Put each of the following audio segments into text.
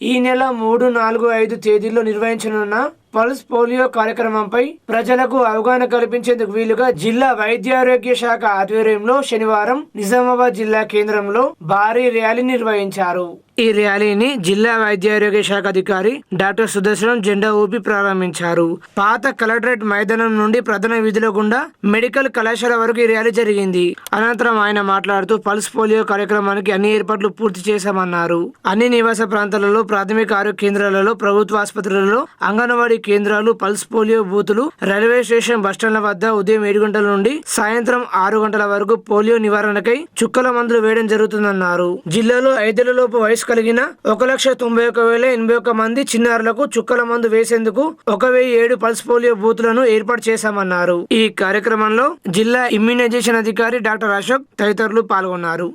ఈ నెల మూడు నాలుగు ఐదు తేదీల్లో నిర్వహించనున్న పల్స్ పోలియో కార్యక్రమంపై ప్రజలకు అవగాహన కల్పించేందుకు వీలుగా జిల్లా వైద్యారోగ్య శాఖ ఆధ్వర్యంలో శనివారం నిజామాబాద్ జిల్లా కేంద్రంలో భారీ ర్యాలీ నిర్వహించారు. ఈ ర్యాలీని జిల్లా వైద్యారోగ్య శాఖ అధికారి డాక్టర్ సుదర్శనం జెండా ఊపి ప్రారంభించారు. పాత కలెక్టరేట్ మైదానం నుండి ప్రధాన విధిలో గుండా మెడికల్ కళాశాల వరకు ఈ ర్యాలీ జరిగింది. అనంతరం ఆయన మాట్లాడుతూ పల్స్ పోలియో కార్యక్రమానికి అన్ని ఏర్పాట్లు పూర్తి చేశామన్నారు. అన్ని నివాస ప్రాంతాలలో ప్రాథమిక ఆరోగ్య కేంద్రాలలో ప్రభుత్వ ఆసుపత్రులలో అంగన్వాడీ కేంద్రాలు పల్స్ పోలియో బూతులు రైల్వే స్టేషన్ బస్టాండ్ల వద్ద ఉదయం ఏడు గంటల నుండి సాయంత్రం ఆరు గంటల వరకు పోలియో నివారణకై చుక్కల మందులు వేయడం జరుగుతుందన్నారు. జిల్లాలో ఐదేళ్ళలోపు వయసు కలిగిన ఒక లక్ష తొంభై ఒక వేల ఎనభై ఒక్క మంది చిన్నారులకు చుక్కల మందు వేసేందుకు ఒక వెయ్యి ఏడు పల్స్ పోలియో బూత్లను ఏర్పాటు చేశామన్నారు. ఈ కార్యక్రమంలో జిల్లా ఇమ్యూనైజేషన్ అధికారి డాక్టర్ అశోక్ తదితరులు పాల్గొన్నారు.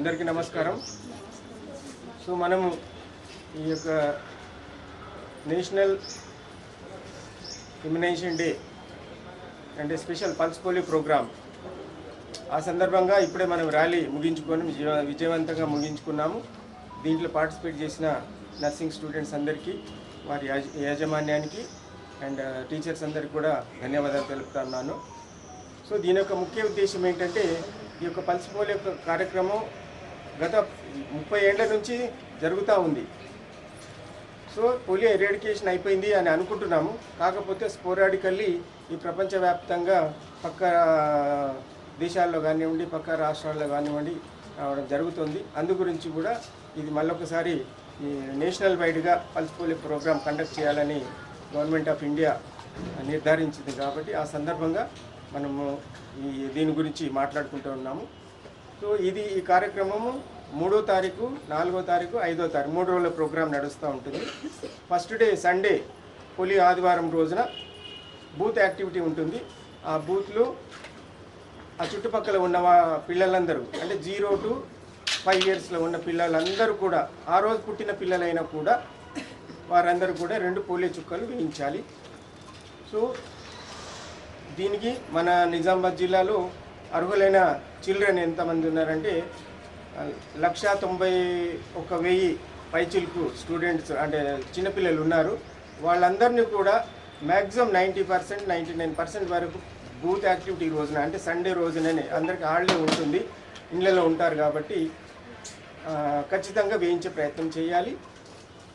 అందరికీ నమస్కారం. సో మనము ఈ యొక్క నేషనల్ ఇమ్యునైజేషన్ డే అంటే స్పెషల్ పల్స్ పోలియో ప్రోగ్రామ్. ఆ సందర్భంగా ఇప్పుడే మనం ర్యాలీ ముగించుకొని విజయవంతంగా ముగించుకున్నాము. దీంట్లో పార్టిసిపేట్ చేసిన నర్సింగ్ స్టూడెంట్స్ అందరికీ వారి యాజమాన్యానికి అండ్ టీచర్స్ అందరికీ కూడా ధన్యవాదాలు తెలుపుతున్నాను సో దీని యొక్క ముఖ్య ఉద్దేశం ఏంటంటే ఈ యొక్క పల్స్ పోలియో యొక్క కార్యక్రమం గత ముప్పై ఏళ్ళ నుంచి జరుగుతూ ఉంది. సో పోలియో ఎరేడికేషన్ అయిపోయింది అని అనుకుంటున్నాము. కాకపోతే స్పోరాడికల్లీ ఈ ప్రపంచవ్యాప్తంగా పక్క దేశాల్లో కానివ్వండి పక్క రాష్ట్రాల్లో కానివ్వండి రావడం జరుగుతుంది. అందు గురించి కూడా ఇది మళ్ళొకసారి ఈ నేషనల్ వైడ్గా పల్స్ పోలియో ప్రోగ్రామ్ కండక్ట్ చేయాలని గవర్నమెంట్ ఆఫ్ ఇండియా నిర్ధారించింది కాబట్టి ఆ సందర్భంగా మనము ఈ దీని గురించి మాట్లాడుకుంటూ ఉన్నాము. సో ఇది ఈ కార్యక్రమము మూడో తారీఖు నాలుగో తారీఖు ఐదో తారీఖు మూడు రోజుల ప్రోగ్రాం నడుస్తూ ఉంటుంది. ఫస్ట్ డే సండే పోలి ఆదివారం రోజున బూత్ యాక్టివిటీ ఉంటుంది. ఆ బూత్లో ఆ చుట్టుపక్కల ఉన్న వా- పిల్లలందరూ అంటే జీరో టు ఫైవ్ ఇయర్స్లో ఉన్న పిల్లలందరూ కూడా ఆ రోజు పుట్టిన పిల్లలైనా కూడా వారందరూ కూడా రెండు పోలియో చుక్కలు వేయించాలి. సో దీనికి మన నిజామాబాద్ జిల్లాలో అర్హులైన చిల్డ్రన్ ఎంతమంది ఉన్నారంటే లక్ష తొంభై ఒక వెయ్యి పైచిల్కు స్టూడెంట్స్ అంటే చిన్నపిల్లలు ఉన్నారు. వాళ్ళందరినీ కూడా maximum ninety percent ninety nine percent వరకు బూత్ యాక్టివిటీ రోజున అంటే సండే రోజుననే అందరికీ హాలిడే ఉంటుంది. ఇళ్ళలో ఉంటారు కాబట్టి ఖచ్చితంగా వేయించే ప్రయత్నం చేయాలి.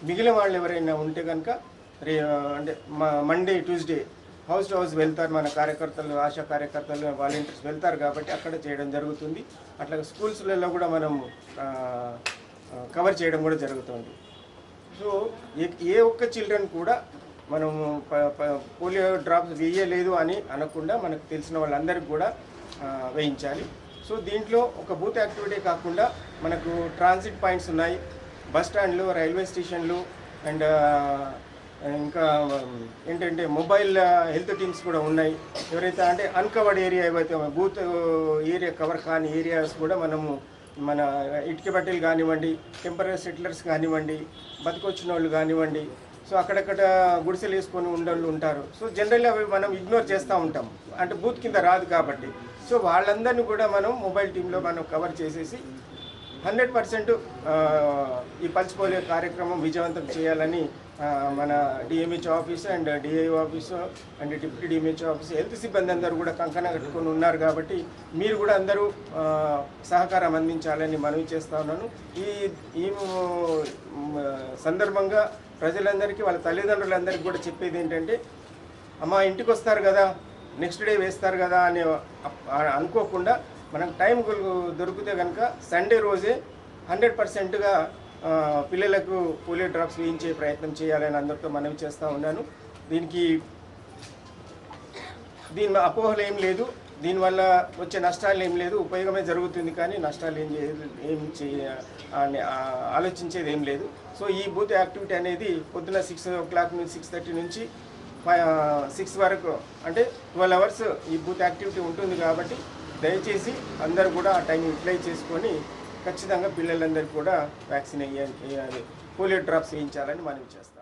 మిగిలిన వాళ్ళు ఎవరైనా ఉంటే కనుక రే అంటే Monday Tuesday house to house వెళ్తారు మన కార్యకర్తలు ఆశా కార్యకర్తలు వాలంటీర్స్ వెళ్తారు కాబట్టి అక్కడ చేయడం జరుగుతుంది. అట్లా స్కూల్స్లలో కూడా మనం కవర్ చేయడం కూడా జరుగుతుంది. సో ఏ ఏ ఒక్క చిల్డ్రన్ కూడా మనము ప- పోలియో డ్రాప్స్ వేయలేదు అని అనకుండా మనకు తెలిసిన వాళ్ళందరికీ కూడా వేయించాలి. సో దీంట్లో ఒక బూత్ యాక్టివిటీ కాకుండా మనకు ట్రాన్సిట్ పాయింట్స్ ఉన్నాయి. బస్ స్టాండ్లు రైల్వే స్టేషన్లు అండ్ ఇంకా ఏంటంటే మొబైల్ హెల్త్ టీమ్స్ కూడా ఉన్నాయి. ఎవరైతే అంటే అన్కవర్డ్ ఏరియా ఏవైతే బూత్ ఏరియా కవర్ కాని ఏరియాస్ కూడా మనము మన ఇటుక బట్టలు కానివ్వండి టెంపరీ సెటిలర్స్ కానివ్వండి బతికొచ్చిన వాళ్ళు కానివ్వండి సో అక్కడక్కడ గుడిసెలు వేసుకొని ఉండళ్ళు ఉంటారు. సో జనరల్లీ అవి మనం ఇగ్నోర్ చేస్తూ ఉంటాం. అంటే బూత్ కింద రాదు కాబట్టి. సో వాళ్ళందరినీ కూడా మనం మొబైల్ టీంలో మనం కవర్ చేసేసి హండ్రెడ్ పర్సెంట్ ఈ పల్స్ పోలియో కార్యక్రమం విజయవంతం చేయాలని మన DMH office and DI office and deputy DMH office health సిబ్బంది అందరూ కూడా కంకణ కట్టుకొని ఉన్నారు కాబట్టి మీరు కూడా అందరూ సహకారం అందించాలని మనవి చేస్తా ఉన్నాను. ఈ ఈ సందర్భంగా ప్రజలందరికీ వాళ్ళ తల్లిదండ్రులందరికీ కూడా చెప్పేది ఏంటంటే అమ్మ ఇంటికి వస్తారు కదా నెక్స్ట్ డే వేస్తారు కదా అని అనుకోకుండా మనకు టైం దొరికితే కనుక సండే రోజే హండ్రెడ్ పర్సెంట్గా పిల్లలకు పోలియో డ్రాప్స్ వేయించే ప్రయత్నం చేయాలని అందరితో మనవి చేస్తూ ఉన్నాను. దీనికి దీని అపోహలు ఏం లేదు. దీనివల్ల వచ్చే నష్టాలు ఏం లేదు. ఉపయోగమే జరుగుతుంది కానీ నష్టాలు ఏం చేయదు ఏం చేయ అని ఆలోచించేది ఏం లేదు. సో ఈ బూత్ యాక్టివిటీ అనేది పొద్దున సిక్స్ ఓ క్లాక్ నుంచి సిక్స్ థర్టీ నుంచి సిక్స్ వరకు అంటే ట్వెల్వ్ అవర్స్ ఈ బూత్ యాక్టివిటీ ఉంటుంది కాబట్టి దయచేసి అందరూ కూడా ఆ టైం యూటిలైజ్ చేసుకొని ఖచ్చితంగా పిల్లలందరికీ కూడా వ్యాక్సిన్ వేయాలి పోలియో డ్రాప్స్ వేయించాలని మనం చేస్తాం.